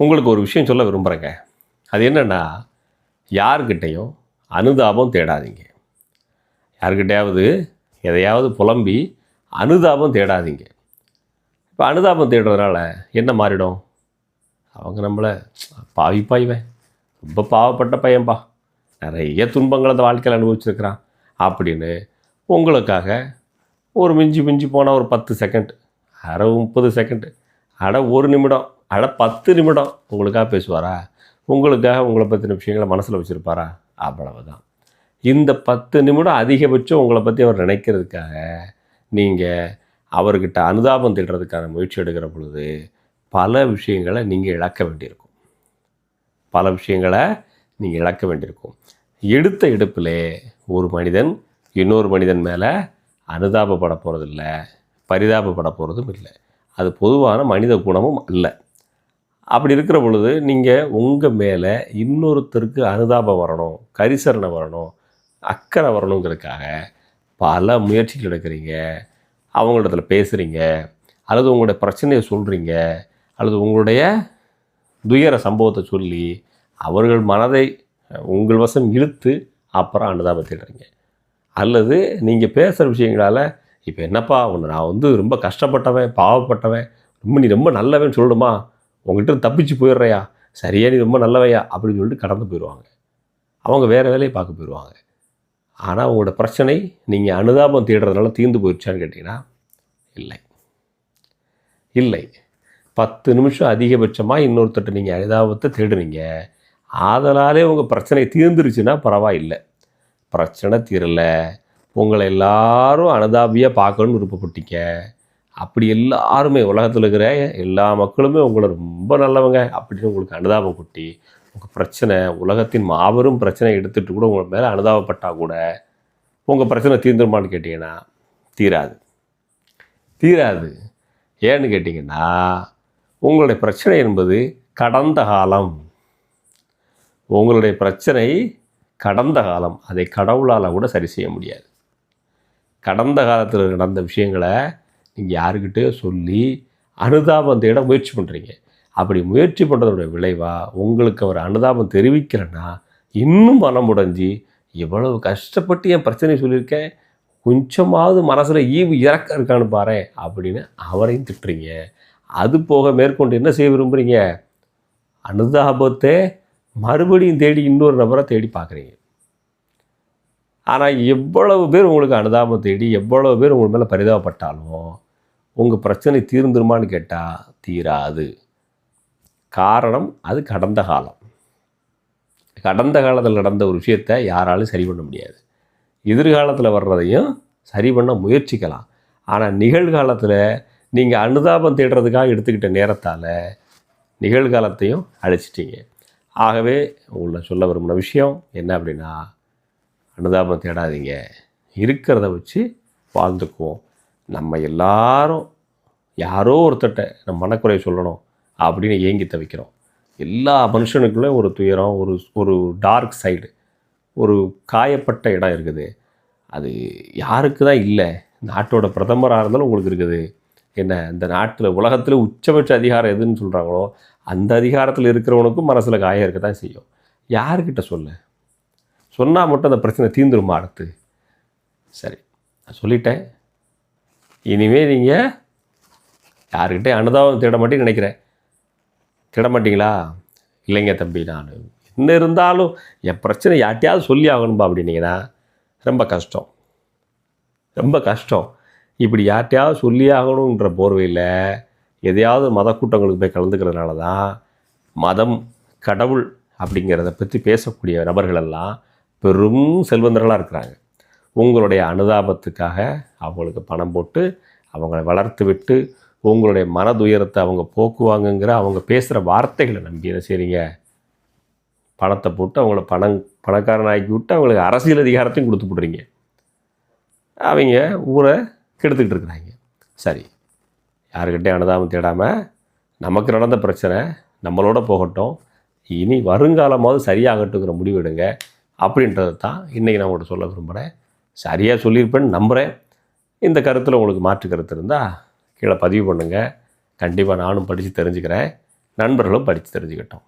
உங்களுக்கு ஒரு விஷயம் சொல்ல விரும்புகிறேங்க அது என்னென்னா யார்கிட்டையும் அனுதாபம் தேடாதீங்க. யார்கிட்டையாவது எதையாவது புலம்பி அனுதாபம் தேடாதீங்க. இப்போ அனுதாபம் தேடுறதுனால என்ன மாறிடும்? அவங்க நம்மளை பாவி பாய்வன் ரொம்ப பாவப்பட்ட பையன்பா. நிறைய துன்பங்களை அந்த வாழ்க்கையில் அனுபவிச்சிருக்கிறான் அப்படின்னு உங்களுக்காக ஒரு மிஞ்சி மிஞ்சி போனால் ஒரு பத்து செகண்ட் அரை முப்பது செகண்ட் அட ஒரு நிமிடம் அட பத்து நிமிடம் உங்களுக்காக பேசுவாரா? உங்களுக்காக உங்களை பற்றின விஷயங்களை மனசில் வச்சுருப்பாரா? அவ்வளவுதான். இந்த பத்து நிமிடம் அதிகபட்சம் உங்களை பற்றி அவர் நினைக்கிறதுக்காக நீங்கள் அவர்கிட்ட அனுதாபம் தேடுறதுக்கான முயற்சி எடுக்கிற பொழுது பல விஷயங்களை நீங்கள் இழக்க வேண்டியிருக்கும். பல விஷயங்களை நீங்கள் இழக்க வேண்டியிருக்கும். எடுத்த எடுப்பிலே ஒரு மனிதன் இன்னொரு மனிதன் மேலே அனுதாபப்பட போகிறதில்ல பரிதாபப்பட போகிறதும் இல்லை. அது பொதுவான மனித குணமும் இல்லை அப்படி இருக்கிற பொழுது நீங்கள் உங்கள் மேலே இன்னொருத்தருக்கு அனுதாபம் வரணும் கரிசரணை வரணும் அக்கறை வரணுங்கிறதுக்காக பல முயற்சிகள் எடுக்கிறீங்க. அவங்களிடத்துல பேசுகிறீங்க அல்லது உங்களுடைய பிரச்சனையை சொல்கிறீங்க அல்லது உங்களுடைய துயர சம்பவத்தை சொல்லி அவர்கள் மனதை உங்கள் வசம் இழுத்து அப்புறம் அனுதாபத்திடுறீங்க அல்லது நீங்கள் பேசுகிற விஷயங்களால் இப்போ என்னப்பா உன்னை நான் வந்து ரொம்ப கஷ்டப்பட்டவன் பாவப்பட்டவன் ரொம்ப நீ ரொம்ப நல்லவன் சொல்லணுமா? உங்கள்கிட்ட தப்பிச்சு போயிடுறையா சரியா நீ ரொம்ப நல்லவையா அப்படின்னு சொல்லிட்டு கடந்து போயிடுவாங்க. அவங்க வேறு வேலையை பார்க்க போயிடுவாங்க. ஆனால் உங்களோட பிரச்சனை நீங்கள் அனுதாபம் தேடுறதுனால தீர்ந்து போயிடுச்சான்னு கேட்டிங்கன்னா இல்லை. இல்லை. பத்து நிமிஷம் அதிகபட்சமாக இன்னொருத்தட்ட நீங்கள் அனுதாபத்தை தேடுறீங்க ஆதலாலே உங்கள் பிரச்சனை தீர்ந்துருச்சுன்னா பரவாயில்லை. பிரச்சனை தீரலை. உங்களை எல்லாரும் அனுதாபியாக பார்க்கணும்னு விருப்பப்பட்டீங்க. அப்படி எல்லாருமே உலகத்தில் இருக்கிற எல்லா மக்களுமே உங்களை ரொம்ப நல்லவங்க அப்படின்னு உங்களுக்கு அனுதாபம் கொட்டி உங்கள் பிரச்சனை உலகத்தின் மாபெரும் பிரச்சனை எடுத்துகிட்டு கூட உங்கள் மேலே அனுதாபப்பட்டால் கூட உங்கள் பிரச்சனை தீர்ந்துருமான்னு கேட்டிங்கன்னா தீராது. தீராது. ஏன்னு கேட்டிங்கன்னா உங்களுடைய பிரச்சனை என்பது கடந்த காலம். உங்களுடைய பிரச்சனை கடந்த காலம். அதை கடவுளால் கூட சரி செய்ய முடியாது. கடந்த காலத்தில் நடந்த விஷயங்களை நீங்கள் யாருக்கிட்டேயோ சொல்லி அனுதாபம் தேட முயற்சி பண்ணுறீங்க அப்படி முயற்சி பண்ணுறதோட விளைவாக உங்களுக்கு அவர் அனுதாபம் தெரிவிக்கலைன்னா இன்னும் மனம் உடைஞ்சி எவ்வளவு கஷ்டப்பட்டு என் பிரச்சனையை சொல்லியிருக்கேன். கொஞ்சமாவது மனசில் ஈவு இறக்க இருக்கான்னு பாரு அப்படின்னு அவரையும் திட்டுறீங்க. அது போக மேற்கொண்டு என்ன செய்ய விரும்புகிறீங்க அனுதாபத்தை மறுபடியும் தேடி இன்னொரு நபரை தேடி பார்க்குறீங்க ஆனால் எவ்வளவு பேர் உங்களுக்கு அனுதாபம் தேடி எவ்வளவு பேர் உங்கள் மேலே பரிதாபப்பட்டாலும் உங்கள் பிரச்சனை தீர்ந்துருமான்னு கேட்டால் தீராது. காரணம் அது கடந்த காலம். கடந்த காலத்தில் நடந்த ஒரு விஷயத்தை யாராலும் சரி பண்ண முடியாது. எதிர்காலத்தில் வர்றதையும் சரி பண்ண முயற்சிக்கலாம். ஆனால் நிகழ்காலத்தில் நீங்கள் அனுதாபம் தேடுறதுக்காக எடுத்துக்கிட்ட நேரத்தால் நிகழ்காலத்தையும் அழிச்சிட்டிங்க. ஆகவே உங்களை சொல்ல விரும்பின விஷயம் என்ன அப்படின்னா அனுதாபம் தேடாதீங்க. இருக்கிறத வச்சு வாழ்ந்துக்குவோம். நம்ம எல்லாரும் யாரோ ஒருத்தட்ட நம்ம மனக்குறை சொல்லணும் அப்படின்னு ஏங்கி தவிக்கிறோம் எல்லா மனுஷனுக்குள்ளே ஒரு துயரம் ஒரு ஒரு டார்க் சைடு ஒரு காயப்பட்ட இடம் இருக்குது. அது யாருக்கு தான் இல்லை. நாட்டோட பிரதமராக இருந்தாலும் உங்களுக்கு இருக்குது. என்ன இந்த நாட்டில் உலகத்தில் உச்சபட்ச அதிகாரம் எதுன்னு சொல்கிறாங்களோ அந்த அதிகாரத்தில் இருக்கிறவனுக்கும் மனசில் காயம் இருக்க தான் செய்யும். யாருக்கிட்ட சொல்ல? சொன்னால் மட்டும் அந்த பிரச்சனை தீந்துருமா அடுத்து? சரி நான் சொல்லிட்டேன். இனிமேல் நீங்கள் யாருக்கிட்டே அனுதாபம் தேட மாட்டேன்னு நினைக்கிறேன். தேட மாட்டீங்களா? இல்லைங்க தம்பி நான் என்ன இருந்தாலும் என் பிரச்சனை யார்ட்டையாவது சொல்லி ஆகணும்பா அப்படின்னீங்கன்னா ரொம்ப கஷ்டம். ரொம்ப கஷ்டம். இப்படி யார்ட்டையாவது சொல்லி ஆகணுன்ற போர்வையில் எதையாவது மத கூட்டங்களுக்கு போய் கலந்துக்கிறதுனால தான் மதம் கடவுள் அப்படிங்கிறத பற்றி பேசக்கூடிய நபர்களெல்லாம் பெரும் செல்வந்தர்களாக இருக்கிறாங்க. உங்களுடைய அனுதாபத்துக்காக அவங்களுக்கு பணம் போட்டு அவங்கள வளர்த்து விட்டு உங்களுடைய மனதுயரத்தை அவங்க போக்குவாங்கங்கிற அவங்க பேசுகிற வார்த்தைகளை நம்பி என்ன செய்றீங்க? பணத்தை போட்டு அவங்கள பணம் பணக்காரனாக்கி விட்டு அவங்களுக்கு அரசியல் அதிகாரத்தையும் கொடுத்து விட்றீங்க அவங்க ஊரை கெடுத்துக்கிட்டு இருக்கிறாங்க. சரி யாருக்கிட்டே அனுதாபம் தேடாமல் நமக்கு நடந்த பிரச்சனை நம்மளோட போகட்டும். இனி வருங்காலமாவது சரியாகட்டுங்கிற முடிவு எடுங்க. அப்படின்றது தான் இன்றைக்கி நான் உங்கள்கிட்ட சொல்ல விரும்புகிறேன் சரியாக சொல்லியிருப்பேன்னு நம்புகிறேன் இந்த கருத்தில் உங்களுக்கு மாற்று கருத்து இருந்தால் கீழே பதிவு பண்ணுங்கள் கண்டிப்பாக நானும் படித்து தெரிஞ்சுக்கிறேன். நண்பர்களும் படித்து தெரிஞ்சுக்கிட்டோம்.